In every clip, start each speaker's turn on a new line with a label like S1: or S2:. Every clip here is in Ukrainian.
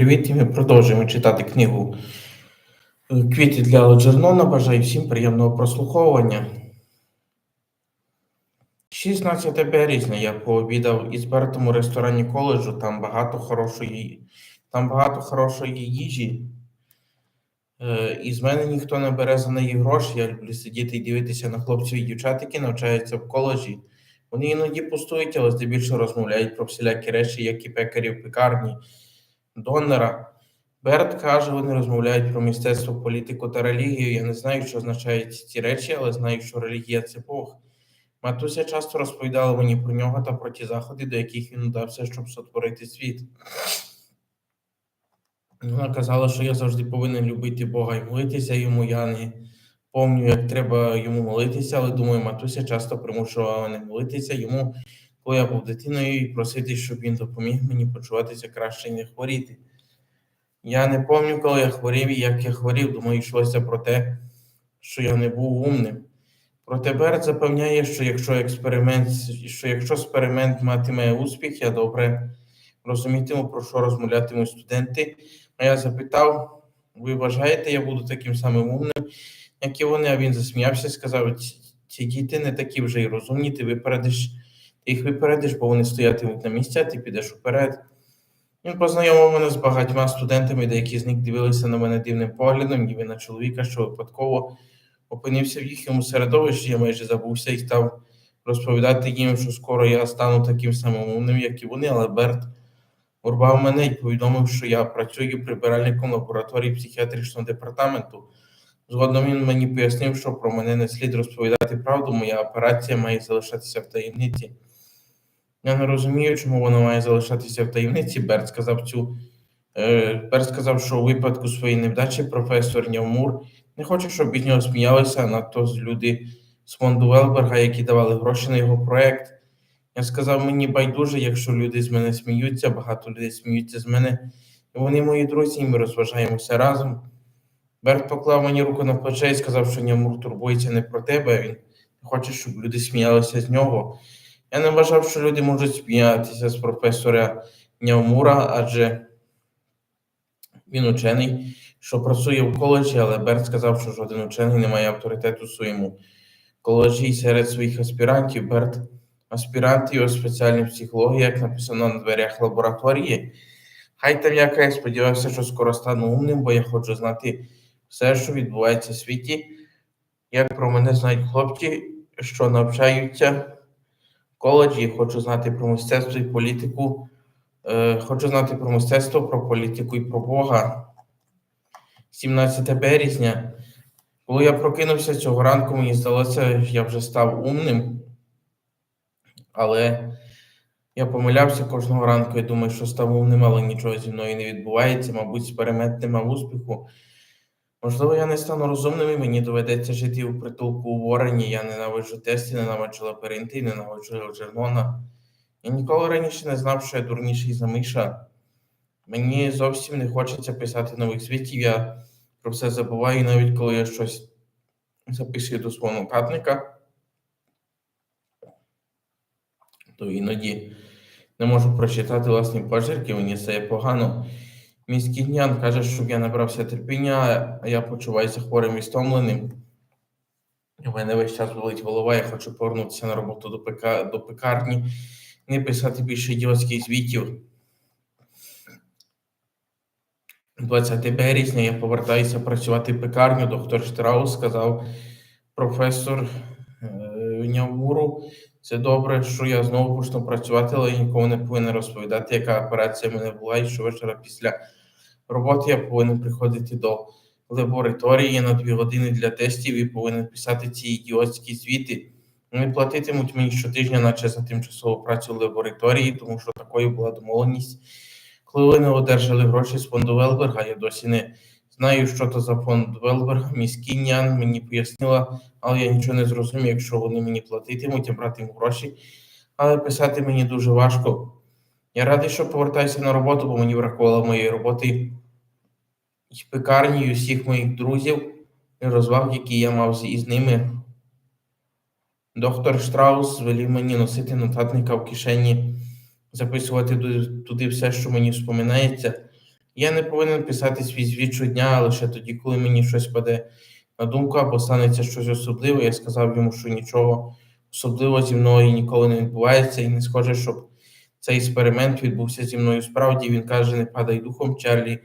S1: привіт! І ми продовжуємо читати книгу е, Квіти для Алджернона. Бажаю всім приємного прослуховування. 16 березня я пообідав із Бертом у ресторані коледжу. Там багато хорошої, там багато хорошої їжі. Е, І з мене ніхто не бере за неї гроші. Я люблю сидіти і дивитися на хлопців і дівчат, які навчаються в коледжі. Вони іноді пустують, але здебільшого розмовляють про всілякі речі, як і пекарі в пекарні, донора. Берт каже, вони розмовляють про мистецтво, політику та релігію. Я не знаю, що означають ці речі, але знаю, що релігія це Бог. Матуся часто розповідала мені про нього та про ті заходи, до яких він удався, щоб сотворити світ. Вона казала, що я завжди повинен любити Бога і молитися йому. Я не пам'ятаю, як треба йому молитися, але думаю, матуся часто примушувала мене молитися йому, коли я був дитиною, і просити, щоб він допоміг мені почуватися краще і не хворіти. Я не пам'ятаю, коли я хворів і як я хворів, думаю, йшлося про те, що я не був умним. Проте Берт запевняє, що якщо експеримент, що якщо експеримент матиме успіх, я добре розумітиму, про що розмовлятимуть студенти. А я запитав: ви вважаєте, я буду таким самим умним, як і вони? А він засміявся сказав: «Ці- ці діти не такі вже й розумні, ти випередиш, ти їх випередиш, бо вони стоятимуть на місці, а ти підеш вперед. Він познайомив мене з багатьма студентами, деякі з них дивилися на мене дивним поглядом, ніби на чоловіка, що випадково опинився в їхньому середовищі, я майже забувся і став розповідати їм, що скоро я стану таким самим умним, як і вони, але Берт урвав мене і повідомив, що я працюю прибиральником лабораторії психіатричного департаменту. Згодом він мені пояснив, що про мене не слід розповідати правду, моя операція має залишатися в таємниці. Я не розумію, чому вона має залишатися в таємниці. Берт сказав цю. Е, Берт сказав, що у випадку своєї невдачі професор Нявмур не хоче, щоб від нього сміялися, надто з люди з фонду Велберга, які давали гроші на його проект. Я сказав, мені байдуже, якщо люди з мене сміються, багато людей сміються з мене, і вони мої друзі, і ми розважаємося разом. Берт поклав мені руку на плече і сказав, що Нямур турбується не про тебе, він хоче, щоб люди сміялися з нього. Я не вважав, що люди можуть сміятися з професора Нямура, адже він учений, що працює в коледжі, але Берт сказав, що жоден учений не має авторитету своєму коледжі і серед своїх аспірантів. Берт аспірант його спеціальної психології, як написано на дверях лабораторії. Хай там яка я сподівався, що скоро стану умним, бо я хочу знати все, що відбувається в світі, як про мене знають хлопці, що навчаються коледжі. Хочу знати про мистецтво і політику. Е, хочу знати про мистецтво, про політику і про Бога. 17 березня. Коли я прокинувся цього ранку, мені здалося, я вже став умним, але я помилявся кожного ранку. Я думаю, що став умним, але нічого зі мною не відбувається. Мабуть, експеримент не мав успіху. Можливо, я не стану розумним і мені доведеться жити у притулку у Ворені. Я ненавиджу тесті, ненавиджу лабіринти, ненавиджу Джернона. Я ніколи раніше не знав, що я дурніший за Миша. Мені зовсім не хочеться писати нових звітів. Я про все забуваю, навіть коли я щось записую до свого нотатника, то іноді не можу прочитати власні почерки, мені стає погано. Міський днян каже, щоб я набрався терпіння, а я почуваюся хворим і стомленим. У мене весь час болить голова, я хочу повернутися на роботу до, пека... до пекарні, не писати більше ідіотських звітів. 20 березня я повертаюся працювати в пекарню. Доктор Штраус сказав професор е, Нявмуру. Це добре, що я знову почну працювати, але я нікому не повинен розповідати, яка операція в мене була, і щовечора після роботи я повинен приходити до лабораторії на дві години для тестів і повинен писати ці ідіотські звіти. Вони платитимуть мені щотижня, наче за тимчасову працю в лабораторії, тому що такою була домовленість. Коли вони одержали гроші з фонду Велберга, я досі не знаю, що то за фонд Велберга. Міський нян мені пояснила, але я нічого не зрозумів, якщо вони мені платитимуть, я братиму гроші. Але писати мені дуже важко. Я радий, що повертаюся на роботу, бо мені бракувало моєї роботи і пекарні, усіх моїх друзів і розваг, які я мав із ними. Доктор Штраус звелів мені носити нотатника в кишені, записувати туди все, що мені споминається. Я не повинен писати свій звіт щодня, а лише тоді, коли мені щось паде на думку або станеться щось особливе. Я сказав йому, що нічого особливого зі мною ніколи не відбувається, і не схоже, щоб цей експеримент відбувся зі мною справді. Він каже: не падай духом, Чарлі,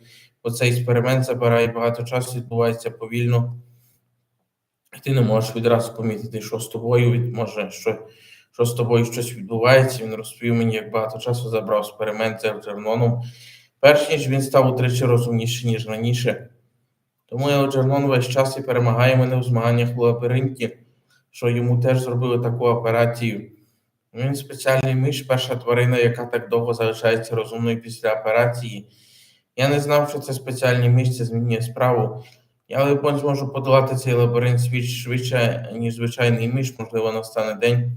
S1: бо цей експеримент забирає багато часу, відбувається повільно. Ти не можеш відразу помітити, що з тобою може, що, що з тобою щось відбувається. Він розповів мені, як багато часу забрав експеримент з Елджерноном, перш ніж він став утричі розумніший, ніж раніше. Тому Елджернон весь час і перемагає мене у змаганнях у лабіринті, що йому теж зробили таку операцію. Він спеціальний миш, перша тварина, яка так довго залишається розумною після операції. Я не знав, що це спеціальний миш, це змінює справу. Я либонь зможу подолати цей лабіринт світ швидше, ніж звичайний миш. Можливо, настане день,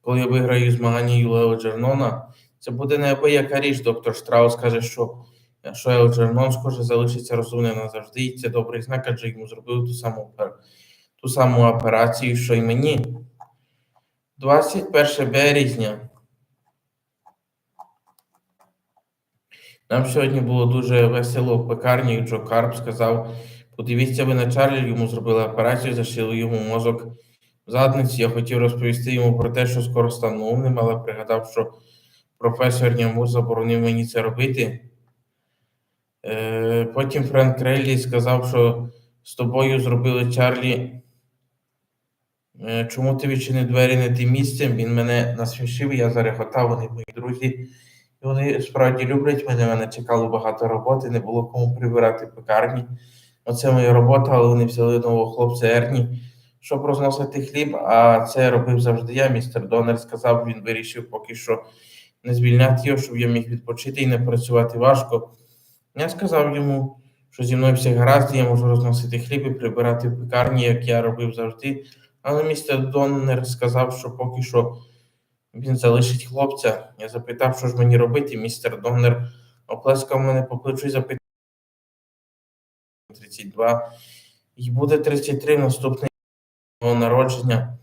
S1: коли я виграю змагання Юлео Джернона. Це буде неабияка річ. Доктор Штраус каже, що, що Елджернон, схоже, залишиться розумним назавжди, і це добрий знак, адже йому зробили ту саму, ту саму операцію, що й мені. 21 березня. Нам сьогодні було дуже весело в пекарні. Джо Карп сказав: подивіться ви на Чарлі, йому зробили операцію, зашили йому мозок в задниці. Я хотів розповісти йому про те, що скоро стану умним, але пригадав, що професор Няму заборонив мені це робити. Е, потім Френк Реллі сказав, що з тобою зробили Чарлі. Е, Чому ти відчинив двері не тим місцем? Він мене насмішив, я зареготав, вони мої друзі. Вони справді люблять мене, мене чекало багато роботи, не було кому прибирати пекарні. Оце моя робота, але вони взяли нового хлопця Ерні, щоб розносити хліб, а це робив завжди я. Містер Донер сказав, він вирішив поки що не звільняти його, щоб я міг відпочити і не працювати важко. Я сказав йому, що зі мною все гаразд, і я можу розносити хліб і прибирати в пекарні, як я робив завжди. Але містер Доннер сказав, що поки що він залишить хлопця. Я запитав, що ж мені робити. Містер Доннер оплескав мене по плечу і запитав 32. І буде 33 наступний народження.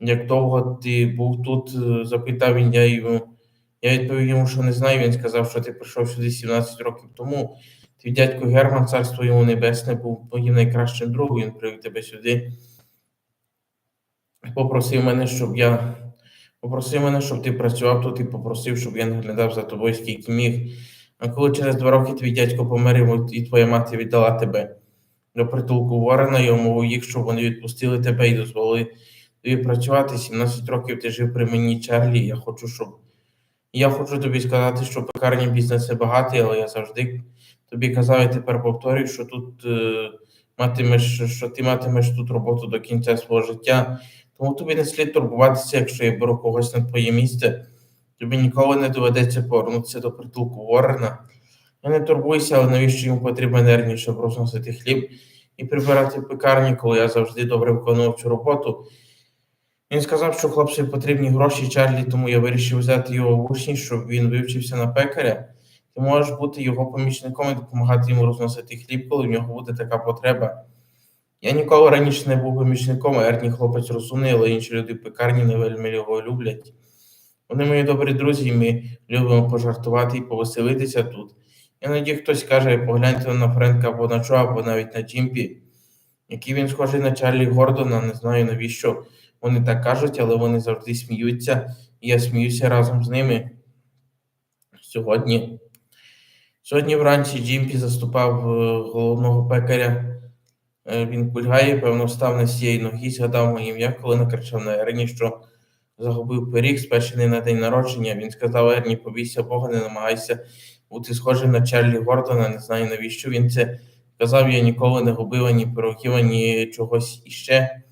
S1: Як довго ти був тут? е, запитав він я йому. Я відповів йому, що не знаю. Він сказав, що ти прийшов сюди 17 років тому. Твій дядько Герман, царство йому небесне, був моїм найкращим другом. Він привів тебе сюди. Попросив мене, щоб я попросив мене, щоб ти працював тут і попросив, щоб я наглядав за тобою скільки міг. А коли через два роки твій дядько помер і твоя мати віддала тебе до притулку Ворена, я умовив їх, щоб вони відпустили тебе і дозволили тобі працювати. 17 років ти жив при мені, Чарлі. Я хочу, щоб я хочу тобі сказати, що пекарня бізнес це багатий, але я завжди тобі казав і тепер повторюю, що тут е, матимеш, що ти матимеш тут роботу до кінця свого життя. Тому тобі не слід турбуватися, якщо я беру когось на твоє місце. Тобі ніколи не доведеться повернутися до притулку Ворена. Я не турбуюся, але навіщо йому потрібен енергія, щоб розносити хліб і прибирати в пекарні, коли я завжди добре виконував цю роботу. Він сказав, що хлопцю потрібні гроші Чарлі, тому я вирішив взяти його в учні, щоб він вивчився на пекаря. Ти можеш бути його помічником і допомагати йому розносити хліб, коли в нього буде така потреба. Я ніколи раніше не був помічником, Ерні хлопець розумний, але інші люди в пекарні не вельми його люблять. Вони мої добрі друзі, і ми любимо пожартувати і повеселитися тут. Іноді хтось каже, погляньте на Френка або на Джо, або навіть на Джимпі, який він схожий на Чарлі Гордона, не знаю навіщо вони так кажуть, але вони завжди сміються, і я сміюся разом з ними. Сьогодні, сьогодні вранці Джимпі заступав е, головного пекаря. Е, Він кульгає, певно, встав не з цієї ноги, згадав моє ім'я, коли накричав на Ерні, що загубив пиріг, спечений на день народження. Він сказав Ерні, побійся Бога, не намагайся бути схожим на Чарлі Гордона. Не знаю, навіщо він це казав. Я ніколи не губив ані пирогів, ані чогось іще.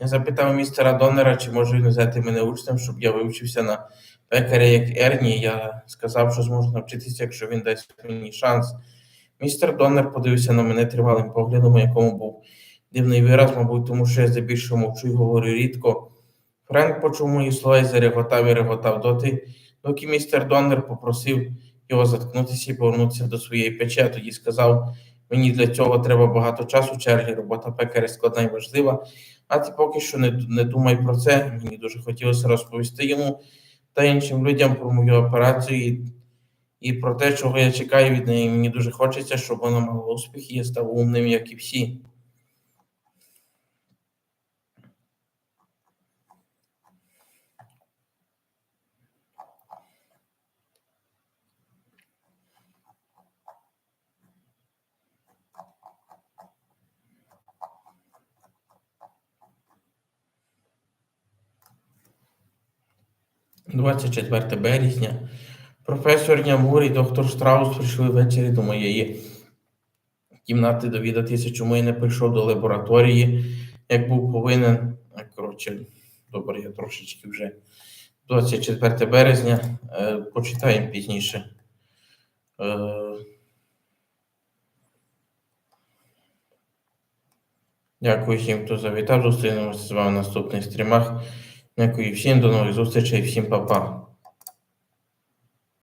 S1: Я запитав містера Доннера, чи може він взяти мене учнем, щоб я вивчився на пекаря як Ерні. Я сказав, що зможу навчитися, якщо він дасть мені шанс. Містер Доннер подивився на мене тривалим поглядом, у якому був дивний вираз, мабуть, тому що я здебільшого мовчу і говорю рідко. Френк почув мої слова і зареготав і реготав доти, доки містер Доннер попросив його заткнутися і повернутися до своєї печі, а тоді сказав, мені для цього треба багато часу, Чарлі, робота пекаря складна і важлива, а ти поки що не, не думай про це. Мені дуже хотілося розповісти йому та іншим людям про мою операцію і про те, чого я чекаю від неї. Мені дуже хочеться, щоб вона мала успіх і я став умним, як і всі. Двадцять 24 березня. Професор Нямур і доктор Штраус прийшли ввечері до моєї кімнати довідатися, чому я не прийшов до лабораторії, як був повинен. Коротше, добре, я трошечки вже 24 березня. Е, почитаємо пізніше. Е, Дякую всім, хто завітав. Зустрінемося з вами в наступних стрімах. Дякую всім, до нових зустрічей, всім па-па.